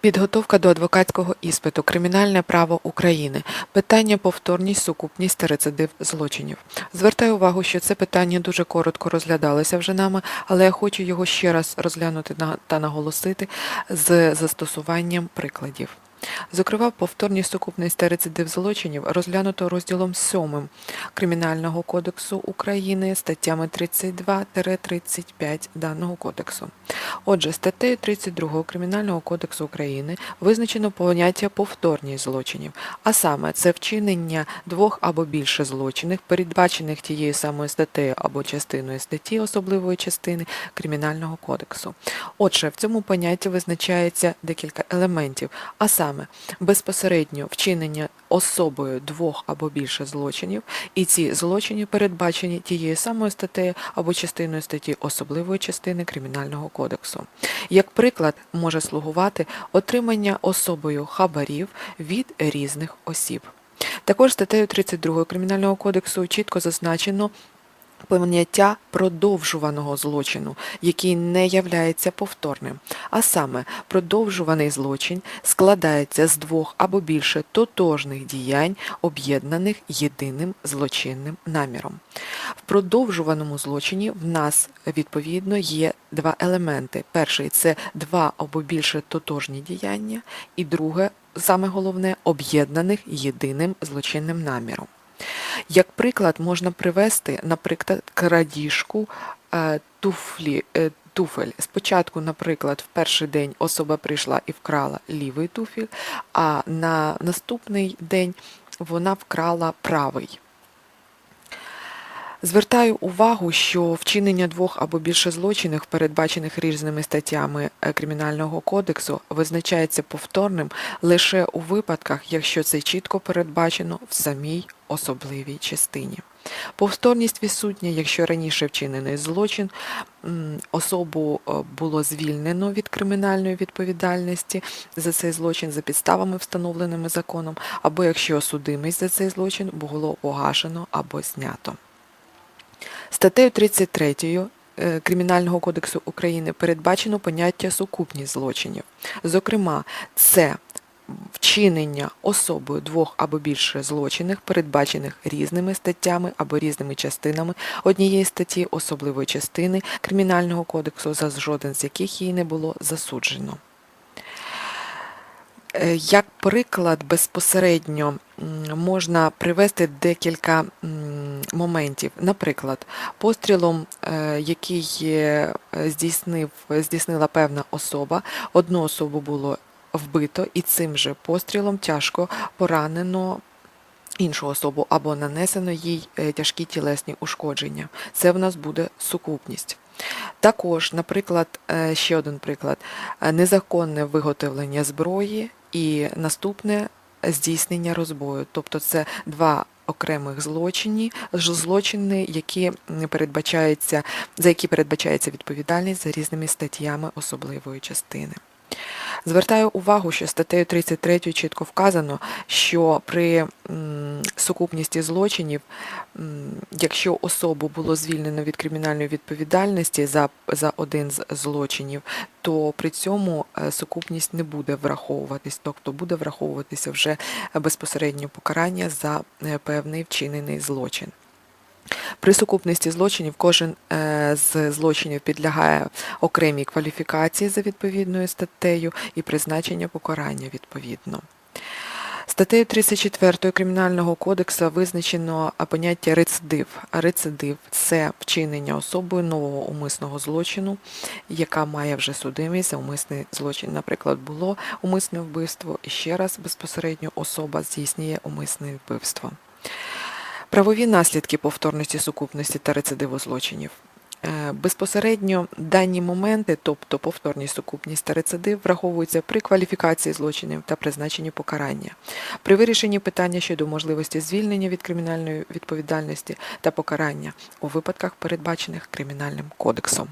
Підготовка до адвокатського іспиту. Кримінальне право України. Питання повторність, сукупність та рецидив злочинів. Звертаю увагу, що це питання дуже коротко розглядалося вже нами, але я хочу його ще раз розглянути та наголосити з застосуванням прикладів. Зокрема, повторність, сукупність та рецидив злочинів розглянуто розділом 7 Кримінального кодексу України статтями 32-35 даного кодексу. Отже, статтею 32 Кримінального кодексу України визначено поняття повторність злочинів, а саме це вчинення двох або більше злочинів, передбачених тією самою статтею або частиною статті особливої частини Кримінального кодексу. Отже, в цьому понятті визначається декілька елементів, а саме безпосередньо вчинення особою двох або більше злочинів, і ці злочини передбачені тією самою статтею або частиною статті особливої частини Кримінального кодексу. Як приклад може слугувати отримання особою хабарів від різних осіб. Також статтею 32 Кримінального кодексу чітко зазначено поняття продовжуваного злочину, який не являється повторним. А саме, продовжуваний злочин складається з двох або більше тотожних діянь, об'єднаних єдиним злочинним наміром. В продовжуваному злочині в нас відповідно є два елементи. Перший це два або більше тотожні діяння, і друге, саме головне, об'єднаних єдиним злочинним наміром. Як приклад можна привести, наприклад, крадіжку е, туфлі, е, туфель. Спочатку, наприклад, в перший день особа прийшла і вкрала лівий туфель, а на наступний день вона вкрала правий. Звертаю увагу, що вчинення двох або більше злочинів, передбачених різними статтями е, Кримінального кодексу, визначається повторним лише у випадках, якщо це чітко передбачено в самій особливій частині. Повторність відсутня, якщо раніше вчинений злочин, особу е, було звільнено від кримінальної відповідальності за цей злочин за підставами, встановленими законом, або якщо судимість за цей злочин було погашено або знято. Статтею 33 е, Кримінального кодексу України передбачено поняття сукупність злочинів. Зокрема, це вчинення особою двох або більше злочинів, передбачених різними статтями або різними частинами однієї статті особливої частини Кримінального кодексу, за жоден з яких її не було засуджено. Е, Як приклад безпосередньо можна привести декілька моментів. Наприклад, пострілом, е, який е, здійснив, здійснила певна особа, одну особу було вбито, і цим же пострілом тяжко поранено іншу особу або нанесено їй е, тяжкі тілесні ушкодження. Це в нас буде сукупність. Також, наприклад, ще один приклад: незаконне виготовлення зброї і наступне здійснення розбою. Тобто це два окремих злочинів, злочини, які передбачаються, за які передбачається відповідальність за різними статтями особливої частини. Звертаю увагу, що статтею 33 чітко вказано, що при сукупності злочинів, якщо особу було звільнено від кримінальної відповідальності за, за один з злочинів, то при цьому е, сукупність не буде враховуватись, тобто буде враховуватися вже безпосередньо покарання за е, певний вчинений злочин. При сукупності злочинів кожен е, з злочинів підлягає окремій кваліфікації за відповідною статтею і призначення покарання відповідно. Статтею 34 Кримінального кодексу визначено поняття рецидив. Рецидив це вчинення особою нового умисного злочину, яка має вже судимість умисний злочин. Наприклад, було умисне вбивство, і ще раз безпосередньо особа здійснює умисне вбивство. Правові наслідки повторності сукупності та рецидиву злочинів. Е, Безпосередньо дані моменти, тобто повторність, сукупність та рецидив, враховуються при кваліфікації злочинів та призначенні покарання, при вирішенні питання щодо можливості звільнення від кримінальної відповідальності та покарання у випадках, передбачених Кримінальним кодексом.